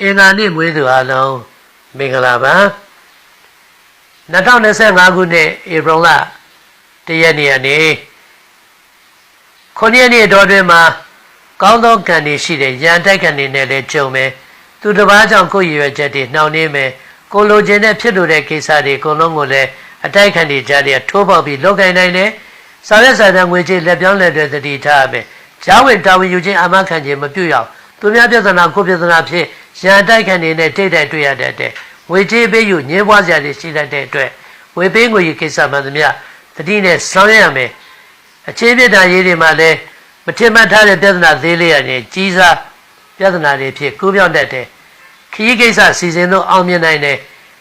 အင်္ဂါနေ့မွေးသူအလုံးမင်္ဂလာပါ2025ခုနှစ်ဧပြီလတရက်နေ့ကနေခုနှစ်ရက်နေ့တော်တွင်မှာကောင်းသောကံတွေရှိတဲ့ရန်တိုက်ကံတွေနဲ့လည်းကြုံမယ်သူတစ်ပါးကြောင့်ကိုယ်ရည်ရွယ်ချက်တွေနှောင့်နှေးမယ်ကိုလိုချင်တဲ့ဖြစ်လို့တဲ့ကိစ္စတွေအကုန်လုံးကိုလည်းအတိုက်ခံတွေကြားတွေထိုးပေါက်ပြီးလောက်ကင်နိုင်တယ်စာရွက်စာတမ်းငွေကြေးလက်ပြောင်းလက်တွေသတိထားရမယ် ဂျားဝင်တာဝန်ယူခြင်းအမခံခြင်းမပြုရအောင်သူများပြဿနာကိုပြဿနာဖြစ်ရန်တိုက်ခံတွေနဲ့တိတ်တိုက်တွေ့ရတဲ့တဲ့ငွေကြေးပေးယူညှင်းပွားစရာတွေရှိတတ်တဲ့အတွက်ဝေပေးငွေယူကိစ္စမှန်သမျှသတိနဲ့ဆောင်ရွက်ရမယ်အခြေပြတာရေးတွေမှာလည်းမထင်မှတ်ထားတဲ့ပြဿနာသေးလေးရနေကြီးစားပြဿနာတွေဖြစ်ကူးပြောင်းတတ်တယ်ခရီးကိစ္စစီစဉ်လို့အောင်မြင်နိုင်တယ်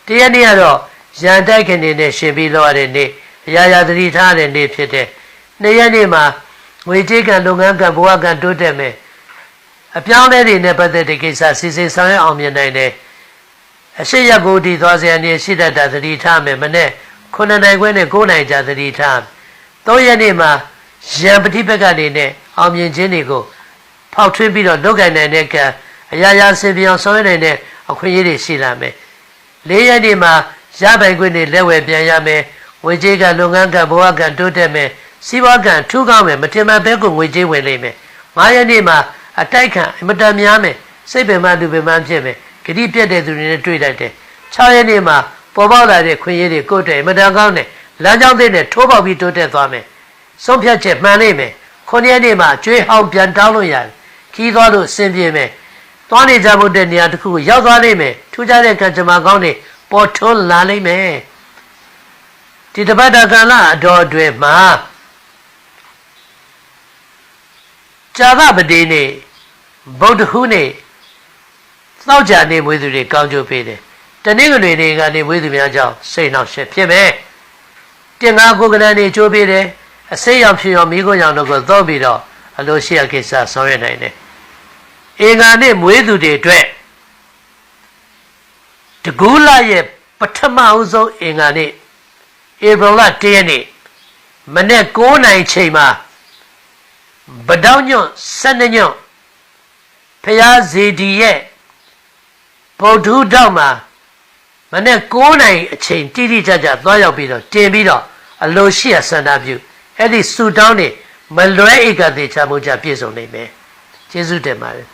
တရက်နေ့ကတော့ရန်တိုက်ခင်နေနဲ့ရှင်ပြီးလောက်ရတဲ့နေ့အရာရာသတိထားတဲ့နေ့ဖြစ်တဲ့နေ့ရက်နေ့မှာ ငွေကြေးကံလုပ်ငန်းကံဘဝကံတိုးတက်မယ်အပြောင်းအလဲတွေနဲ့ပတ်သက်တဲ့ကိစ္စစီစဉ်ဆောင်ရွက်အောင်မြင်နိုင်တယ်အရှိရကိုဒီသွားစရာနေရှိတတ်တာသတိထားမယ်မနဲ့9နိုင်ခွဲနဲ့9နိုင်ကြာသတိထား၃ရက်နေ့မှာရန်ပฏิပက္ခတွေနဲ့အောင်မြင်ခြင်းတွေကိုဖောက်ထွင်းပြီးတော့လုပ်ကိုင်နိုင်တဲ့ကံအရာရာဆင်ပြေအောင်ဆောင်ရွက်နိုင်တဲ့အခွင့်အရေးတွေရှိလာမယ်၄ရက်နေ့မှာရပိုင်ခွင့်တွေလက်ဝယ်ပြန်ရမယ်ငွေကြေးကလုပ်ငန်းကဘဝကတိုးတက်မယ် စီးပွားကထူးကောင်းမယ်မတင်မဘဲကိုငွေကြေးဝင်လိမ့်မယ်၅ရက်နေ့မှာအတိုက်ခံအမတန်များမယ်စိတ်ပင်မလူပင်မဖြစ်မယ်ဂတိပြတ်တဲ့သူတွေနဲ့တွေ့လိုက်တယ်6ရက်နေ့မှာပေါ်ပေါက်လာတဲ့ခွင့်ရည်တွေကိုယ်တည်းအမတန်ကောင်းတယ်လမ်းကြောင်းသိတဲ့ထိုးပေါက်ပြီးတိုးတက်သွားမယ်ဆုံးဖြတ်ချက်မှန်လိမ့်မယ်9ရက်နေ့မှာကျွေးဟောင်းပြန်တောင်းလို့ရတယ်ခီးသွားလို့အဆင်ပြေမယ်သွားနေကြဖို့တဲ့နေရာတစ်ခုကိုရောက်သွားလိမ့်မယ်ထူးခြားတဲ့ကံကြမ္မာကောင်းတွေပေါ်ထွန်းလာလိမ့်မယ်ဒီတပတ်တာကာလအတော်အတွင်းမှာ ဇာသပတိနေ့ဗုဒ္ဓဟူးနေ့သောက်ကြနေမွေးသူတွေကောင်းကျိုးပေးတယ်တနင်္ဂနွေနေ့ကနေမွေးသူများကြောင့်စိတ်နှောက်ရှက်ဖြစ်မယ်တင်ငါကိုကလန်နေကျိုးပေးတယ်အစိမ်းရောင်ဖြစ်ရောမိခိုးရောင်တို့ကိုသောပြီးတော့အလိုရှိရကိစ္စဆောင်ရွက်နိုင်တယ်အင်္ဂါနေ့မွေးသူတွေအတွက်တကူးလာရဲ့ပထမအဦးဆုံးအင်္ဂါနေ့ဧပြီလ၁ရက်နေ့မနေ့9နိုင်ချိန်မှာ ဗတောင်းညွန့်12ညွန့်ဖျားဇေဒီရဲ့ဗုဒ္ဓဟူးတောက်မှာမနေ့9နိုင်အချိန်တိတိကျကျသွားရောက်ပြီးတော့တင်ပြီးတော့အလိုရှိရဆန္ဒပြုအဲ့ဒီဆူတောင်းနေမလွဲဧကတိချမှုကြပြည့်စုံနိုင်မယ်ကျေးဇူးတင်ပါတယ်